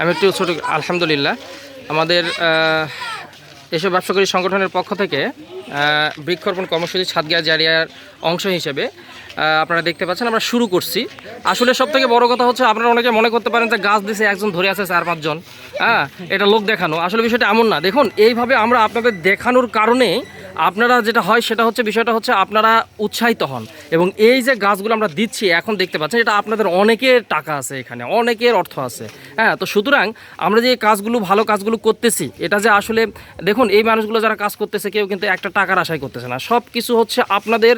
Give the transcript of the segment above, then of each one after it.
আমি একটু ছোট আলহামদুলিল্লাহ। আমাদের এসব ব্যবসাকরী সংগঠনের পক্ষ থেকে বৃক্ষরোপণ কর্মসূচি ছাদগিয়া জারিয়ার অংশ হিসেবে আপনারা দেখতে পাচ্ছেন, আমরা শুরু করছি। আসলে সব থেকে বড় কথা হচ্ছে, আপনারা অনেকে মনে করতে পারেন যে গাছ দিছে, একজন ধরে আছে চার পাঁচজন। হ্যাঁ এটা লোক দেখানো। আসলে বিষয়টা এমন না। দেখুন, এইভাবে আমরা আপনাদের দেখানোর কারণে আপনারা যেটা হয় সেটা হচ্ছে বিষয়টা হচ্ছে আপনারা উৎসাহিত হন। এবং এই যে গাছগুলো আমরা দিচ্ছি, এখন দেখতে পাচ্ছেন এটা আপনাদের অনেকের টাকা আছে এখানে, অনেকের অর্থ আছে। হ্যাঁ তো সুতরাং আমরা যে কাজগুলো, ভালো কাজগুলো করতেছি, এটা যে আসলে দেখুন, এই মানুষগুলো যারা কাজ করতেছে কেউ কিন্তু একটা টাকার আশায় করতেছে না। সব কিছু হচ্ছে আপনাদের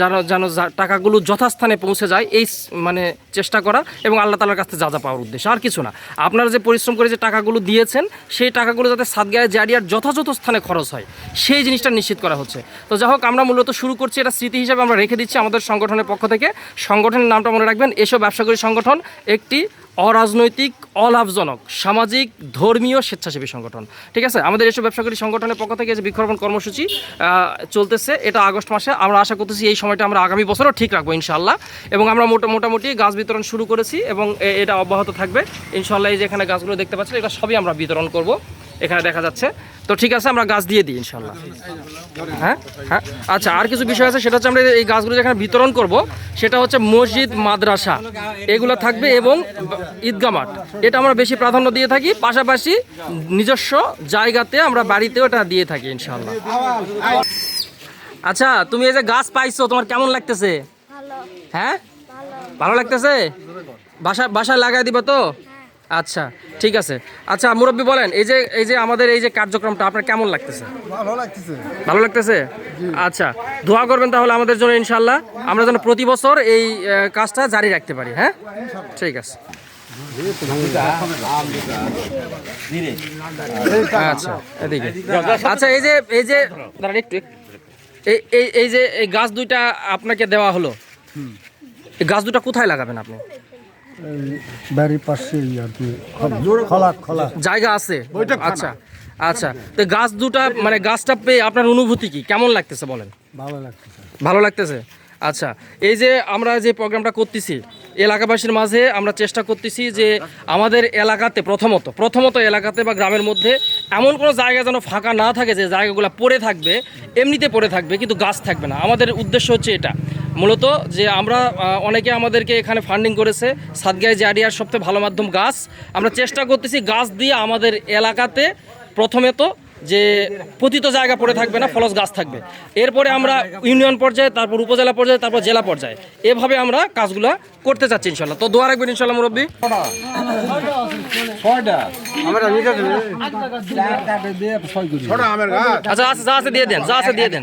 যেন যেন টাকাগুলো যথাস্থানে পৌঁছে যায়, এই মানে চেষ্টা করা এবং আল্লাহ তালার কাছে যা যা পাওয়ার উদ্দেশ্য, আর কিছু না। আপনারা যে পরিশ্রম করে যে টাকাগুলো দিয়েছেন, সেই টাকাগুলো যাতে সাদগায়ে জারিয়ার যথাযথ স্থানে খরচ হয়, সেই জিনিসটা নিশ্চিত করা হচ্ছে। তো যাই হোক, আমরা মূলত শুরু করছি, এটা স্মৃতি হিসাবে আমরা রেখে দিচ্ছি আমাদের সংগঠনের পক্ষ থেকে। সংগঠনের নামটা মনে রাখবেন, এসব ব্যবসাকরী সংগঠন, একটি অরাজনৈতিক, অলাভজনক, সামাজিক, ধর্মীয় স্বেচ্ছাসেবী সংগঠন। ঠিক আছে? আমাদের এসব ব্যবসাকারী সংগঠনের পক্ষ থেকে যে বৃক্ষরোপণ কর্মসূচি চলতেছে, এটা আগস্ট মাসে। আমরা আশা করতেছি এই সময়টা আমরা আগামী বছরও ঠিক রাখব ইনশাল্লাহ এবং আমরা মোটা, মোটামুটি গাছ বিতরণ শুরু করেছি এবং এটা অব্যাহত থাকবে। ইনশাল্লাহ এই যে এখানে গাছগুলো দেখতে পাচ্ছি এটা সবই আমরা বিতরণ করব। এখানে দেখা যাচ্ছে। তো ঠিক আছে আমরা গাছ দিয়ে দিই ইনশাল্লাহ হ্যাঁ? হ্যাঁ? আচ্ছা আর কিছু বিষয় আছে সেটা হচ্ছে আমরা এই গাছগুলো যেখানে বিতরণ করব সেটা হচ্ছে মসজিদ মাদ্রাসা। এগুলো থাকবে এবং ঈদগা মাঠ। এটা আমরা বেশি প্রাধান্য দিয়ে থাকি পাশাপাশি নিজস্ব জায়গাতে আমরা বাড়িতেও এটা দিয়ে থাকি ইনশাল্লাহ আচ্ছা তুমি এই যে গাছ পাইছো তোমার কেমন লাগতেছে? হ্যাঁ? ভালো। ভালো লাগতেছে? বাসা বাসায় লাগাই দিবা তো? আচ্ছা ঠিক আছে। আচ্ছা মুরব্বী বলেন এই যে এই যে আমাদের এই যে কার্যক্রমটা আপনার কেমন লাগতেছে? ভালো লাগতেছে। ভালো লাগতেছে? আচ্ছা দোয়া করবেন তাহলে আমাদের জন্য ইনশাল্লাহ আমরা যেন প্রতি বছর এই কাজটা জারি রাখতে পারি হ্যাঁ? ঠিক আছে। আচ্ছা এদিকে। আচ্ছা এই যে এই যে দাঁড়ান একটু। এই এই এই যে এই গাছ দুইটা আপনাকে দেওয়া হলো। এই গাছ দুটা কোথায় লাগাবেন আপনি? বাড়ির পাশে আর কি খোলা খোলা জায়গা আছে? আচ্ছা আচ্ছা। তো গাছ দুটা মানে গাছটা পেয়ে আপনার অনুভূতি কি? কেমন লাগতেছে বলেন? ভালো লাগতেছে। ভালো লাগতেছে? আচ্ছা এই যে আমরা যে প্রোগ্রামটা করতেছি এলাকাবাসীর মাঝে আমরা চেষ্টা করতেছি যে আমাদের এলাকাতে প্রথমত প্রথমত এলাকাতে বা গ্রামের মধ্যে এমন কোনো জায়গা যেন ফাঁকা না থাকে যে জায়গাগুলো পড়ে থাকবে এমনিতে পড়ে থাকবে কিন্তু গাছ থাকবে না। আমাদের উদ্দেশ্য হচ্ছে এটা। মূলত যে আমরা অনেকে আমাদেরকে এখানে ফান্ডিং করেছে সাদগায় জারিয়ার সবথেকে ভালো মাধ্যম গাছ। আমরা চেষ্টা করতেছি গাছ দিয়ে আমাদের এলাকাতে প্রথমে তো যে পতিত জায়গা পড়ে থাকবে না ফলস গাছ থাকবে। এরপরে আমরা ইউনিয়ন পর্যায়ে তারপর উপজেলা পর্যায়ে তারপর জেলা পর্যায়ে এভাবে আমরা কাজগুলো করতে চাচ্ছি ইনশাল্লাহ। তো দোয়া রাখবেন ইনশাল্লাহ মুরব্বী। আচ্ছা আছে যা আছে দিয়ে দেন যা আছে দিয়ে দেন।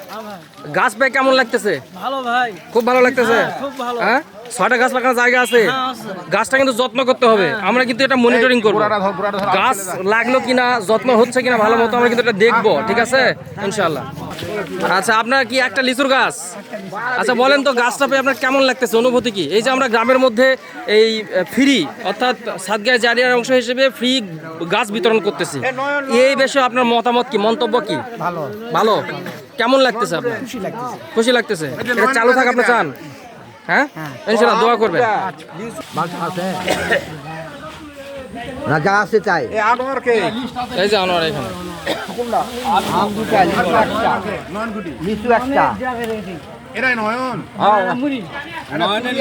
গাছ পেয়ে কেমন লাগতেছে? ভালো ভাই। খুব ভালো লাগতেছে? খুব ভালো। হ্যাঁ? ছয়টা গাছ লাগানোর জায়গা আছে। গাছটা কিন্তু যত্ন করতে হবে। আমরা কিন্তু এটা মনিটরিং করব। গাছ লাগল কিনা যত্ন হচ্ছে কিনা ভালো মতো আমরা কিন্তু এটা দেখব ঠিক আছে? ইনশাল্লাহ আচ্ছা আপনার কি একটা লিচুর গাছ? আচ্ছা বলেন তো গাছটা পেয়ে আপনার কেমন লাগতেছে? অনুভূতি কি? এই যে আমরা গ্রামের মধ্যে এই ফ্রি অর্থাৎ সাতগায় জারিয়ার অংশ হিসেবে ফ্রি গাছ বিতরণ করতেছি। এই বিষয়ে আপনার মতামত কি? মন্তব্য কি? ভালো। ভালো? কেমন লাগতেছে আপনার? খুশি লাগতেছে। খুশি লাগতেছে? এটা চালু থাক আপনি চান। হ্যাঁ? ইনশাআল্লাহ দোয়া করবেন। রাজা আছে চাই। এই যে আনোয়ার এখানে। আম দুটা একটা। লিচু একটা এরাই নয়ন। নয়নের